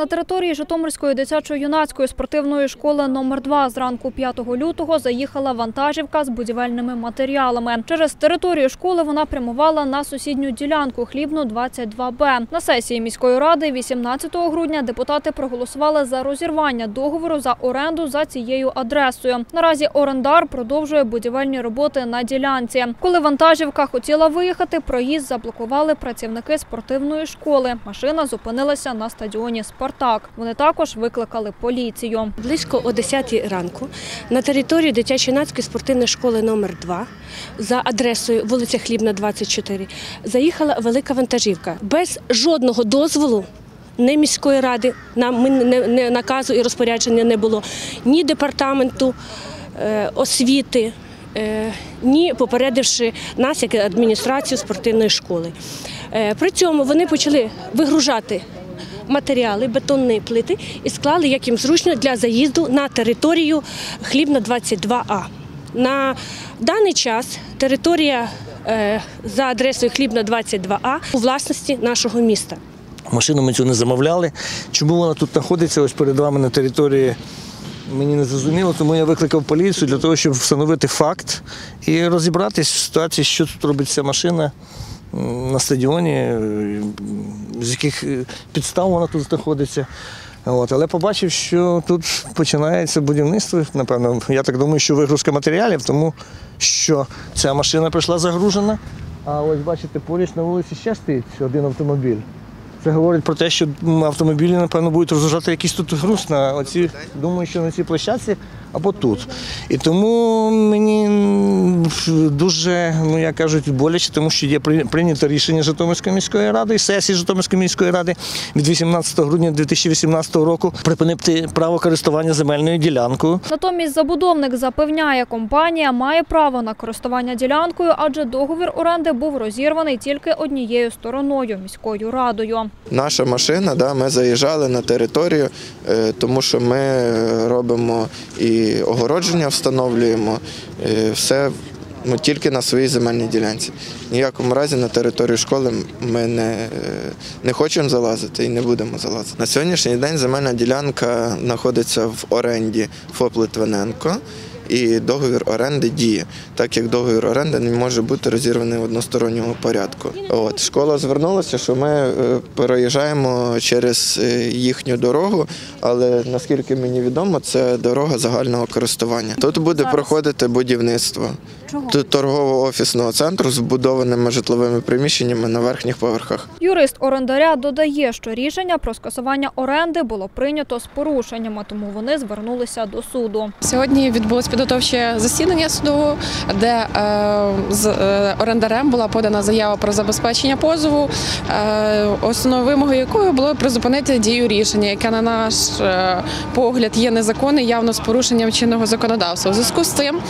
На території Житомирської дитячо-юнацької спортивної школи номер 2 зранку 5 лютого заїхала вантажівка з будівельними матеріалами. Через територію школи вона прямувала на сусідню ділянку хлібну 22Б. На сесії міської ради 18 грудня депутати проголосували за розірвання договору за оренду за цією адресою. Наразі орендар продовжує будівельні роботи на ділянці. Коли вантажівка хотіла виїхати, проїзд заблокували працівники спортивної школи. Машина зупинилася на стадіоні Спартак. Вони також викликали поліцію. Близько о 10 ранку на території дитячо-юнацької спортивної школи номер 2 за адресою вулиця Хлібна, 24 заїхала велика вантажівка без жодного дозволу. Ні міської ради, нам ми не, не наказу і розпорядження не було, ні департаменту е, освіти, е, ні попередивши нас як адміністрацію спортивної школи. Е, при цьому вони почали вигружати матеріали, бетонні плити і склали, як їм зручно, для заїзду на територію Хлібна 22А. На даний час територія е, за адресою Хлібна 22А у власності нашого міста. Машину ми цю не замовляли. Чому вона тут знаходиться ось перед вами на території? Мені не зрозуміло, тому я викликав поліцію для того, щоб встановити факт і розібратись в ситуації, що тут робить ця машина на стадіоні, е, з яких е, підстав вона тут знаходиться. От, але побачив, що тут починається будівництво. Напевно, я так думаю, що вигрузка матеріалів, тому що ця машина прийшла загружена. А ось бачите, поруч на вулиці ще стоїть один автомобіль. Це говорить про те, що автомобілі, напевно, будуть розгружати якийсь тут груз на оці, думаю, що на цій площадці або тут. І тому мені дуже, ну як кажуть, боляче, тому що є при- прийнято рішення Житомирської міської ради і сесії Житомирської міської ради від 18 грудня 2018 року припинити право користування земельною ділянкою. Натомість забудовник запевняє, компанія має право на користування ділянкою, адже договір оренди був розірваний тільки однією стороною міською радою. Наша машина, да, ми заїжджали на територію, е, тому що ми е, робимо і огородження встановлюємо, е, все ми тільки на своїй земельній ділянці. Ніякому разі на територію школи ми не, е, не хочемо залазити і не будемо залазити. На сьогоднішній день земельна ділянка знаходиться в оренді ФОП Литвиненко. І договір оренди діє, так як договір оренди не може бути розірваний в односторонньому порядку. От школа звернулася, що ми е, переїжджаємо через е, їхню дорогу, але наскільки мені відомо, це дорога загального користування. Тут буде проходити будівництво торгово-офісного центру з вбудованими житловими приміщеннями на верхніх поверхах. Юрист орендаря додає, що рішення про скасування оренди було прийнято з порушеннями, тому вони звернулися до суду. Сьогодні відбулось підготовче засідання суду, де е, з е, орендарем була подана заява про забезпечення позову, е, основною вимогою якої було призупинити дію рішення, яке на наш е, погляд є незаконне, явно з порушенням чинного законодавства. У зв'язку з цим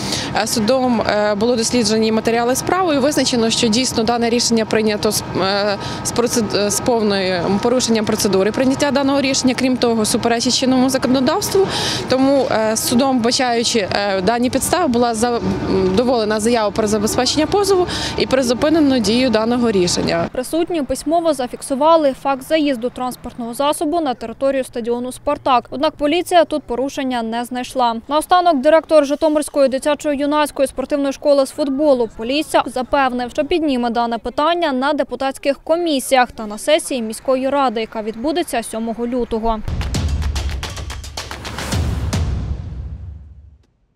е, судом е, було досліджені матеріали справи і визначено, що дійсно дане рішення прийнято з, е, процед- з повною порушенням процедури прийняття даного рішення. Крім того, суперечить чинному законодавству. Тому е, судом, бачаючи е, дані підстави, була задоволена заява про забезпечення позову і призупинено дію даного рішення. Присутні письмово зафіксували факт заїзду транспортного засобу на територію стадіону Спартак. Однак поліція тут порушення не знайшла. Наостанок директор Житомирської дитячо-юнацької спортивної школи з футболу Полісся запевнив, що підніме дане питання на депутатських комісіях та на сесії міської ради, яка відбудеться 7 лютого.